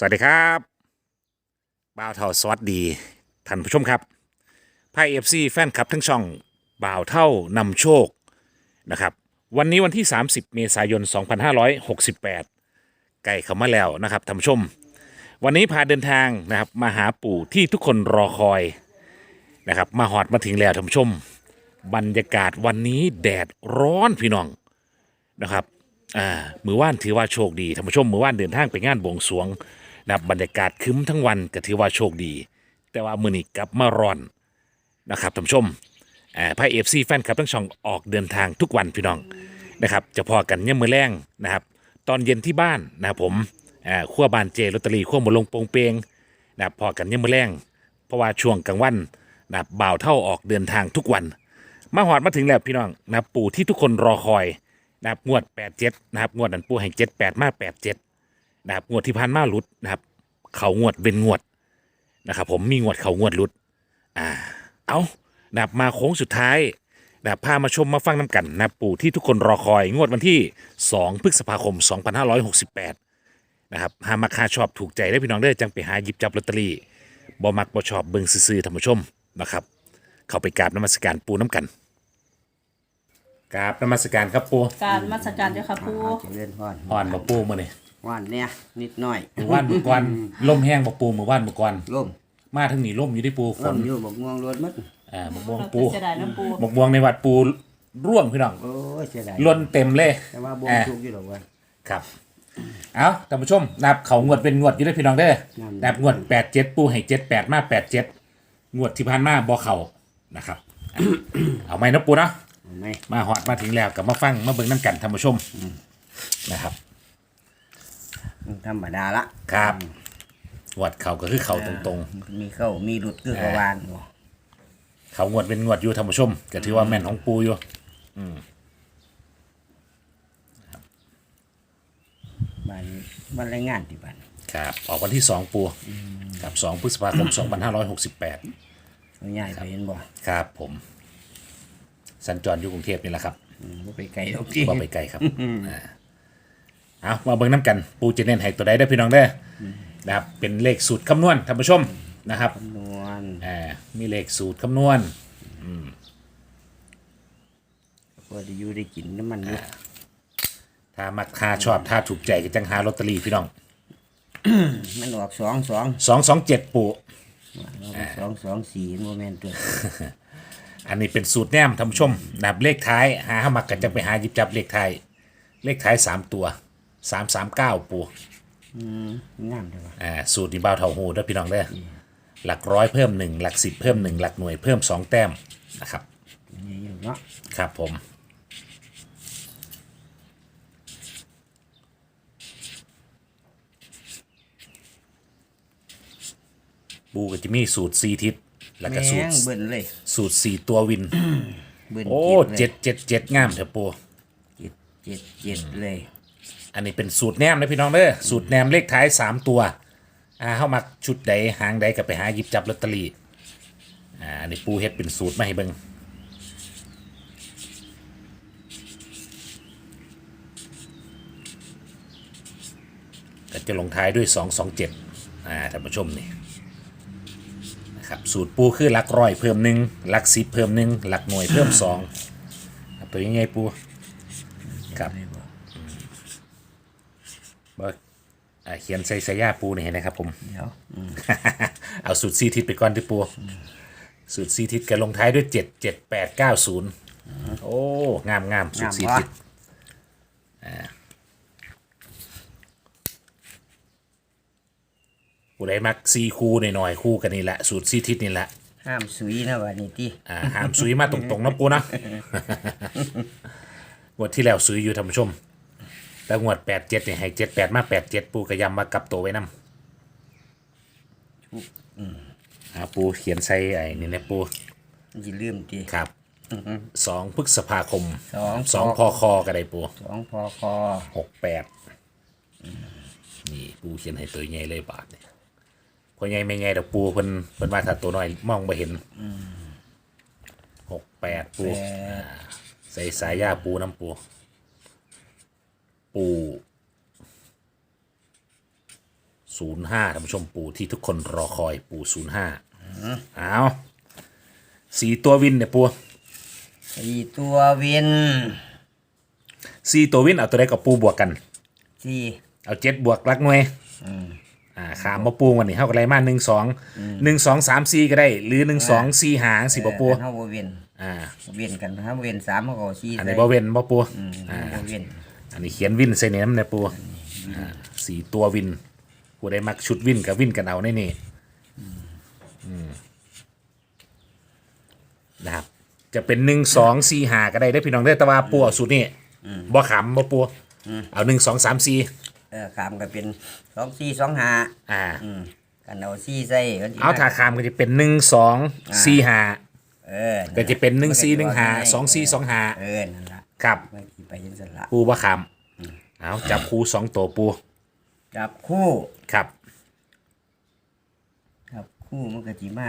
สวัสดีครับบ่าวเท่าสวัสดีท่านผู้ชมครับไพ่เอฟซีแฟนคลับทั้งช่องบ่าวเท่านำโชคนะครับ วันนี้วันที่ 30 เมษายน 2568ไก่เข้ามาแล้วนะครับท่านผู้ชม วันนี้พาเดินทางนะครับมาหาปู่ที่ทุกคนรอคอยนะครับมาหอดมาถึงแล้วท่านผู้ชม บรรยากาศวันนี้แดดร้อนพี่น้องนะครับอ่ามือว่านถือว่าโชคดีท่านผู้ชมมือว่านเดินทางไปงานบวงสรวง นะครับบรรยากาศคึ้มทั้งวันก็ถือว่าโชคดี แต่ว่ามือนี้กลับมาร้อนนะครับท่านผู้ชมอ่าพายเอฟซีแฟนคลับทั้งช่องออกเดินทางทุกวันพี่น้องนะครับจะพอกันเนี่ยมือแรงนะครับ ตอนเย็นที่บ้านนะครับผมอ่าขั้วบานเจลอตเตอรี่ขั้วหมดลงโปงเปงนะครับพอกันเนี่ยมือแรงเพราะว่าช่วงกลางวันนะบ่าวเท่าออกเดินทางทุกวัน มาหอดมาถึงแล้วพี่น้องนับปู่ที่ทุกคนรอคอยนับงวด 87นะครับงวดนั้นปู่ให้78มา87 นะครับงวดที่ผ่านมาหลุดนะครับ เขางวดเป็นงวดนะครับ ผมมีงวดเขางวดหลุด อ่า เอานะครับมาโค้งสุดท้ายนะครับพามาชมมาฟังน้ำกันนะครับปู่ที่ทุกคนรอคอยงวดวันที่ 2 พฤษภาคม 2568 นะครับหามาคาชอบถูกใจได้พี่น้องเด้อจังไปหาหยิบจับลอตเตอรี่บ่มักบ่ชอบเบิ่งซื่อๆท่านผู้ชมนะครับ เข้าไปกราบนมัสการปูน้ำกันกราบนมัสการครับปูการมาสการเจ้าค่ะปู เจริญพร อ่อนบ่ปูมื้อนี้ ว่านเนี่ยนิดหน่อยมื้อวานมื้อก่อนลมแห้งบ่ปูมื้อวานมื้อก่อนร่มมาทั้งนี้ลมอยู่ที่ปูฝร่นมอยู่บกม่วงรถมัดอ่าหมกม่วงเราปูจะได้น้ำปูหมกม่วงในวัดปูร่วงพี่น้องโอ้ยเสียดายล้นเต็มเลย แต่ว่าบวงอ่าทุกอยู่หรอกว่าครับ เอาท่านผู้ชมนับเขางวดเป็นงวดอยู่เด้อพี่น้องเด้อนั่นนับงวด87ปูให้78มา87งวดที่ผ่านมาบ่เข้านะครับอะเอาไหมนะปูเนาะเห็นไหมมาฮอดมาถึงแล้วกับมาฟังมาเบิ่งน้ำกันท่านผู้ชมนะครับมัน ธรรมดาละครับ วัดเขาก็คือเขาตรงมีเข้ามีหลุดคือกระวานบ่ๆเขางวดเป็นงวดอยู่ท่านผู้ชมก็ถือว่าแม่นของปูอยู่บ้านบ้านรายงานที่บ้านครับ ออกวันที่สองปูกับสองพฤษภาคมสองพันห้าร้อยหกสิบแปดเขาใหญ่ไปเห็นบ่ครับผม สัญจรอยู่กรุงเทพนี่แหละครับอืมบ่ไปไกลดอกที่ว่าไปไกลครับอ่า เอามาเบิ่งน้ำกันปูจะเน้นให้ตัวใดได้อพี่น้องได้ออนะครับเป็นเลขสูตรคำนวณท่านผู้ชมนะครับนวลอ่ามีเลขสูตรคำนวณ พอได้อยู่ได้กินน้ำมันอยู่ถ้ามักคาชอบถ้าถูกใจก็จังหาลอตเตอรี่พี่น้องมันออกสองสองสองสองเจ็ดปูสองสองสี่โมเมนต์ตัวอันนี้เป็นสูตรแนมท่านผู้ชมนับเลขท้ายหาหามักกันจะไปหาหยิบจับเลขท้าย เลขท้ายสามตัว สามสามเก้าปูอืมงามเลยว่ะอ่าสูตรนี้บ่าวเท่าหูเด้อพี่น้องเด้ออหลักร้อยเพิ่มหนึ่งหลักสิบเพิ่มหนึ่งหลักหน่วยเพิ่มสองแต้มนะครับนี่อยู่เนาะครับผมปูก็จะมีสูตรสี่ทิศแล้วก็สูแม่ตงรเบิ่นเลยสูตรสี่ตัววินเบิ่นโอ้เจ็เจ็ดดเจ็ดเจ็ดงามเถอะปูเจ็ดเจ็ดเจ็ดเลย อันนี้เป็นสูตรแนมนะพี่น้องเด้อสูตรแนมเลขท้ายสามตัวอ่าเข้ามาชุดใดหางใดก็ไปหาหยิบจับลอตเตอรี่อ่าอันนี้ปูเฮ็ดเป็นสูตรมาให้เบิ่งก็จะลงท้ายด้วยสองสองเจ็ดอ่าท่านผู้ชมนี่นะครับสูตรปูคือหลักร้อยเพิ่มหนึ่งหลักสิบเพิ่มหนึ่งหลักหน่วยเพิ่มสองครับตัวยังไงปูครับ บ่บ่อ่าเขียนใส่สายาปูนี่ให้นะครับผม เดี๋ยวอืมเอาสูตรซีทิศไปก่อนที่ปู สูตรซีทิศกันลงท้ายด้วยเจ็ดเจ็ดแปดเก้าศูนย์โอ้ งามงามสูตรซีทิศอ่าผู้ใดมักซีคู่หน่อยๆคู่กันนี่แหละ สูตรซีทิศนี่แหละ ห้ามสุยนะวันนี้ที่อ่าหามซุยมาตรงๆนะปูนะงวดที่แล้วซุยอยู่ท่านผู้ชม แต่งวดแปดเจ็ดเนี่ยให้เจ็ดแปดมาแปดเจ็ดปูกระยำมากลับตัวไว้นำอ่าปูเขียนใส่ไอ้นี่นะปูอย่าลืมทีครับสองพฤษภาคมสองสองพอคอก็ได้ปูสองพอคอหกแปดนี่ปูเขียนให้ตัวใหญ่เลยบาทเนี่ยพอใหญ่ไม่ใหญ่ดอกปูเพิ่นเพิ่นว่าถ้าตัวน้อยมองไม่เห็นหกแปดปูแปดใส่สายยาปูน้ำปู ปูศูนย์ห้าท่านผู้ชมปู่ที่ทุกคนรอคอยปู่ศูนย์ห้าเอาสี่ตัววินเนี่ยปูสี่ตัววินสี่ตัววินเอาตัวใดกับปูบวกกันสี่เอาเจ็ดบวกลักหน่วยอืมอ่าขามมาปูวันนี้เท่ากับไรมาหนึ่งสองหนึ่งสองสามสี่ก็ได้ หรือหนึ่งสองสี่หางสิบปูเออเฮาบ่เวียนอ่าเวียนกันถ้าเวียนสามเขาก็เอาสี่อันใส่นี้บ่เว้นบ่ปูอืมอ่าบ่เวียน อันนี้เขียนวินใส่ในน้ำในปูอ่าสี่ตัววินผู้ใดมักชุดวินกับวินกันเอาในนี่อืมนะครับ จะเป็นหนึ่งสองสี่หาก็ได้ได้อพี่น้องได้อแต่ว่าปูเอาสูตรนี่บ่ขำบ่ปูเอาหนึ่งสองสามสี่เออขามก็เป็นสองสี่สองห้าอ่า อืมกันเอาสี่ใส่ก็สิเอาถาขามก็จะเป็นหนึ่งสองสี่หาเออก็จะเป็นหนึ่งสี่หนึ่งหาสองสี่สองหา เออนั่นล่ะ ครับมันสิไปจังซั่นล่ะปูบ่ขำเอาจับคู่สองตัวปูจับคู่ครับ จับคู่มันก็สิมา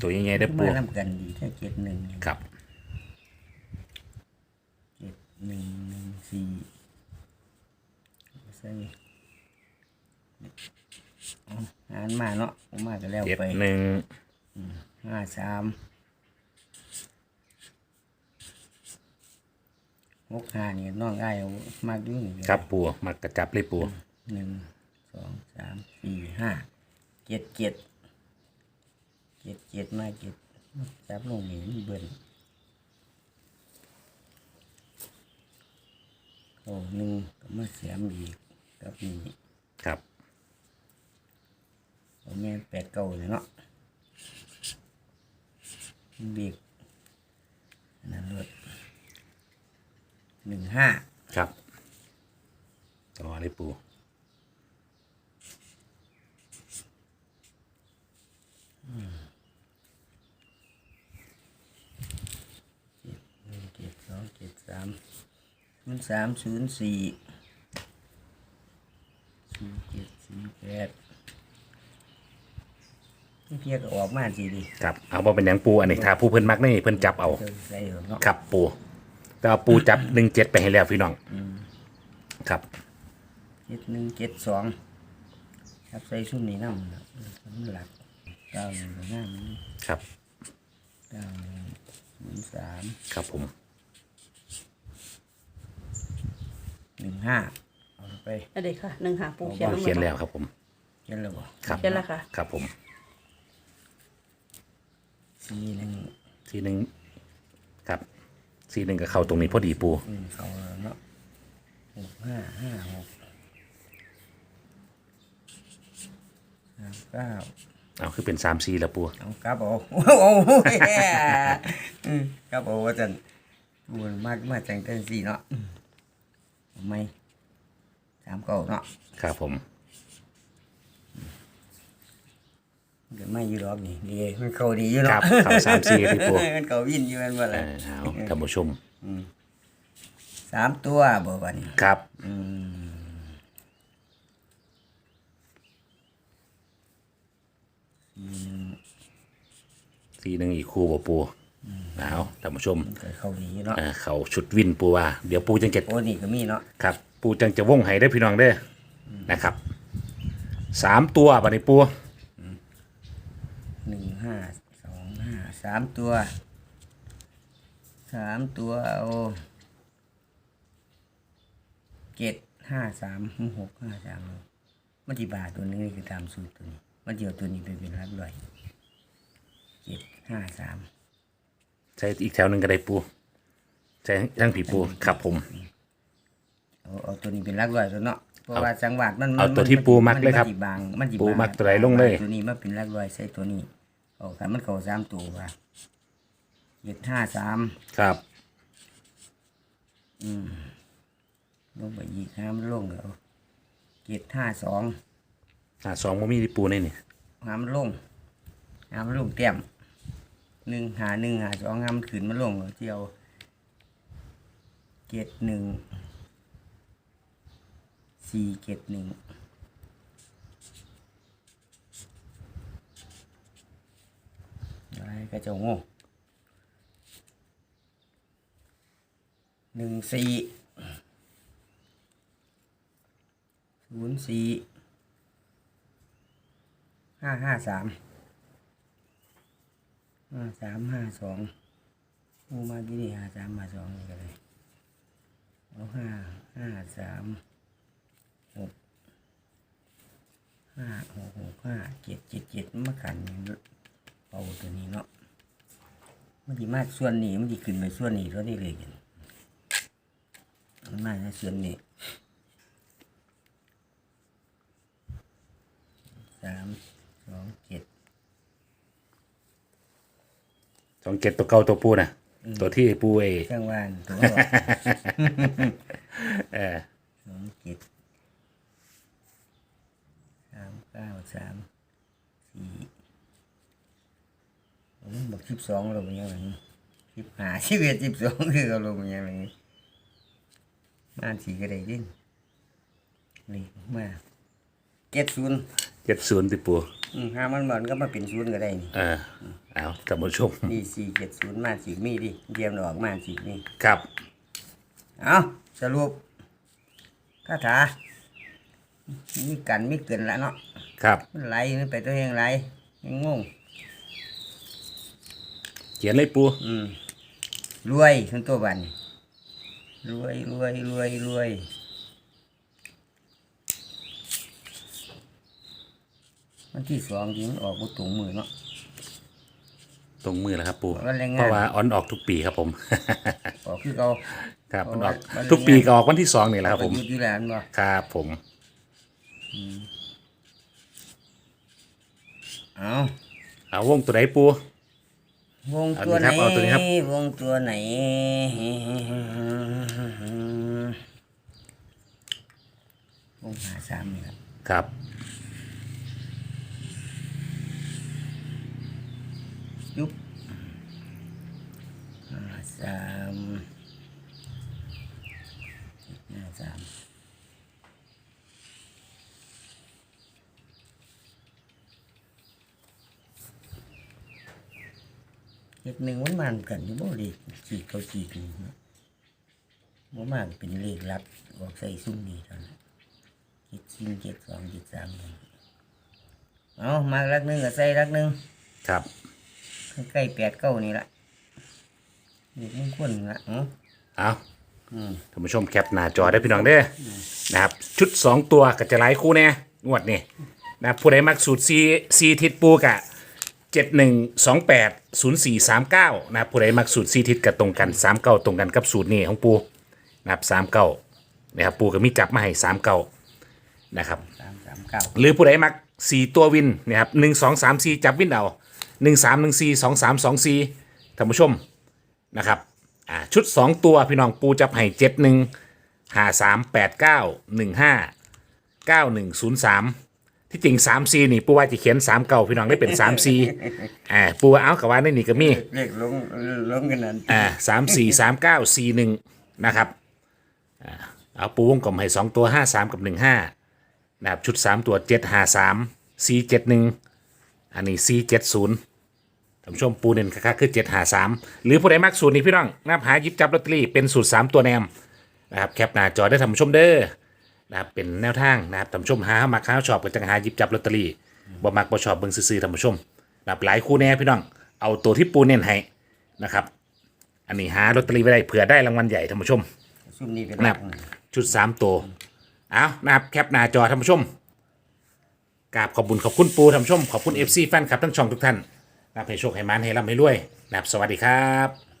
ตัวยังไงได้อมาปูนำกันดีแค่เจ็ดหนึ่งครับเจ็ดหนึ่งหนึ่งสี่ใส่เอาหารมาเนาะเอามาก็แล้วเจ็ดไปหนึ่งห้าสาม หกห้านี่น้องอ้ายเอามากอยู่นี่ครับปูมักกระจับเลยปูหนึ่งสองสามสี่ห้าเจ็ดเจ็ดเจ็ดเจ็ดมาเจ็ดจับลงนี่มันเบิ่นโอ้หนึ่งก็มาเสียมอีกกับนี่ครับโอ้แม่นแปดเก้าเลยเนาะเด็กนั่นเลย หนึ่งห้าครับต่อเลยปูหนึ่งเจ็ดสองเจ็ดสามศูนย์สามศูนย์สี่ศูนย์เจ็ดศูนย์แปดนี่เพียก็ออกมาสิดิครับเอาบ่เป็นหยังปูอันนี้ถ้าผู้เพิ่นมักนี่เพิ่นจับเอาเจอใส่เหรอเนาะ ครับปู แต่ว่าปูจับหนึ่งเจ็ดไปให้แล้วพี่น้องครับเจ็ดหนึ่งเจ็ดสองครับใส่ชุดนี้น้ำนะมันหลักเก้าหนึ่งห้ามันครับเก้าหนึ่งศูนย์สามครับผมหนึ่งห้าเอาไปอันเด็กค่ะหนึ่งหาปูเขียนลงเขียนมาแล้วครับผม เขียนเลยบ่ครับ เขียนแล้วค่ะ ครับผมสี่หนึ่งทีหนึ่งครับ ทีหนึ่งกับเข้าตรงนี้พอดีปูอืมเขาแล้วเนาะหกห้าห้าหกสามเก้าเอาคือเป็นสามซีแล้วปูเอากลับเอาโอ้โหอืมกลับเอาว่าจันปูนมากมาจังเต้นสี่เนาะอืมเอาไหม่สามเก้าเนาะ ครับผม เดี๋ยวไม่อยืดรอบนี่ดีมันเข้าดีอยู่ครัเนาะบเข้าสามซีพี่ปูมันเข้าวินอยู่แมันบ่เอล่ะอเอาท่านผู้ชมสามตัวบ่บัดนี้ครับอืมทีหนึ่งอีกคู่บ่ปูเอาท่านผู้ชมก็เข้าดีอยู่เนาะเออเขาชุดวินปูว่า เดี๋ยวปูจังจะ โอ้นี่ก็มีเนาะครับปูจังจะว่องไห้ได้อพี่น้องเด้ออนะครับสามตัวบัดนี้ปู หนึ่งห้าสองห้าสามตัวสามตัวเอาเจ็ดห้าสามหกห้าสามมันที่บาตัวนึงนี่คือตามสูตรตัวนี้มันเดียวตัวนี้ไปเป็นรับร้อยเจ็ดห้าสามใช้อีกแถวหนึ่งก็ได้ปูใช้ทั้งผีปูครับผม เอาเอาตัวนี้เป็นรักร้อยตัวเนาะเพราะว่าจังหวัดมันเอาตัวที่ปูมักเลยครับนสิบางมันสิปูบางมักตัวไหนลงเลย ตัวนี้มาเป็นรักร้อยใส่ตัวนี้เอาคันมันเข้าสามตัวว่าเจ็ดห้าสามครับลงไปอีกห้ามนลงแล้วเจ็ดห้าสองหาสองบ่มีที่ปูในนี่ห้ามนลงห้ามนลงเต็มหนึ่งหาหนึ่งหาสองห้ามนขึ้นมันลงเที่ยวเจ็ดหนึ่ง สี่เจ็ดหนึ่งอะไรก็จะโง่หนึ่งสี่ศูนย์สี่ห้าห้าสามห้าสามห้าสองมูมาที่นี่ห้าสามห้าสองนี่ก็เลยเอาห้าห้าสาม หกห้าหกหกห้าเจ็ดเจ็ดเจ็ดมันมาขันเอาตัวนี้เนาะมันดีมากส่วนนี้มันดีขึ้นไปส่วนนี้เท่านี้เลยกันมันมาในส่วนนี้สามสองเจ็ดสองเจ็ดตัวเก่าตัวปูนะตัวที่ปูเอช่างวานตัวเออสองเจ็ดสาม เก้าสามสี่โอ้ยบอกสิบสองลงมาอย่างไรสิบห้าสิบเอ็ดสิบสองคือเขาลงมาอย่างไรมาสี่ก็ได้ดิ้นนี่มาเจ็ดศูนย์เจ็ดศูนย์ติปูอืมห้ามันมันก็มาเป็นศูนย์ก็ได้นี่เออเอาท่านผู้ชมนี่สี่เจ็ดศูนย์มาสี่มีดิเยียมดอกมาสี่นี่ครับ เอาสรุปคาถา มีกันมีเกินแล้วเนาะครับ มันไหลมันไปตัวเองไหลยังงงเขียนเลยปูอืมรวยทั้งตัวบันรวยรวยรวยรวยวันที่สองจริงมันออกบุตรงมือเนาะ ตรงมือแล้วครับปูวันแรงงาน เพราะว่าออนออกทุกปีครับผม ออกคือเขา ครับมันออกวันแรงงานทุกปีก็ออกวันที่สองนี่แหละครับผมไปหยุดอยู่แล้วบ่ครับผม เอาเอาวงตัวไหนปูวงตัวไหนเอาตัวนี้ครับวงตัวไหนวงหาสามนี่ครับครับยุบห้าสามห้าสาม เล็กหนึ่งมันมันกันอยู่บ่เลขจีกเขาจีกนี่เนาะบ่มากเป็นเลขลับออกใส่ซุ้มนี่เท่านั้นเจ็ดสี่เจ็ดสองเจ็ดสามเอามารักหนึ่งก็ใส่รักหนึ่งครับใกล้แปดเก้านี่ละเด็กมงคลละอ๋อเอาอืมท่านผู้ชมแคปหน้าจอได้พี่น้องเด้อนะครับ ชุด2ตัวก็จะหลายคู่แน่งวดนี่นะครับผู้ใดมักสูตรซีซีทิศปูกะ เจ็ดหนึ่งสองแปดศูนย์สี่สามเก้านะครับผู้ใดมักสูตรซีทิศกับตรงกันสามเก้าตรงกันกับสูตรนี่ของปูนะครับสามเก้านะครับปูก็มีจับมาให้สามเก้านะครับสามสามเก้าหรือผู้ใดมักสี่ตัววินนะครับหนึ่งสองสามสี่จับวินเอาหนึ่งสามหนึ่งสี่สองสามสองสี่ท่านผู้ชมนะครับอ่าชุดสองตัวพี่น้องปูจับให้เจ็ดหนึ่งห้าสามแปดเก้าหนึ่งห้าเก้าหนึ่งศูนย์สาม ที่จริงสามซีนี่ปูว่าจะเขียนสามเก้าพี่น้องได้เป็นสามซีอ่าปูว่าเอากับว่าในนี่ก็มีเลขลงลงกันนั้นอ่าสามสี่สามเก้าสี่หนึ่งนะครับอ่าเอาปูวงกลมให้สองตัวห้าสามกับหนึ่งห้านะครับชุดสามตัวเจ็ดห้าสามสี่เจ็ดหนึ่งอันนี้สี่เจ็ดศูนย์ท่านผู้ชมปูเด่นค่าคือเจ็ดห้าสามหรือผู้ใดมักสูตรนี้พี่น้องนับหาหยิบจับลอตเตอรี่เป็นสูตรสามตัวแนมนะครับแคปหน้าจอได้ท่านผู้ชมเด้อ นะครับเป็นแนวทางนะครับท่านผู้ชมหามาค้าชอบก็จังหาหยิบจับลอตเตอรี่บ่มักบ่ชอบเบิ่งซื่อๆท่านผู้ชมนะครับหลายคู่แน่พี่น้องเอาตัวที่ปูเน้นให้นะครับอันนี้หาลอตเตอรี่ไว้ได้เผื่อได้รางวัลใหญ่ท่านผู้ชม ซุ่มนี้เป็นนะครับ ชุดสามตัวเอานะครับแคปหน้าจอท่านผู้ชมกราบขอบคุณขอบคุณปูท่านผู้ชมขอบคุณ FC แฟนคลับทั้งช่องทุกท่านนะครับให้โชคให้มันให้ร่ำให้รวยนะครับสวัสดีครับ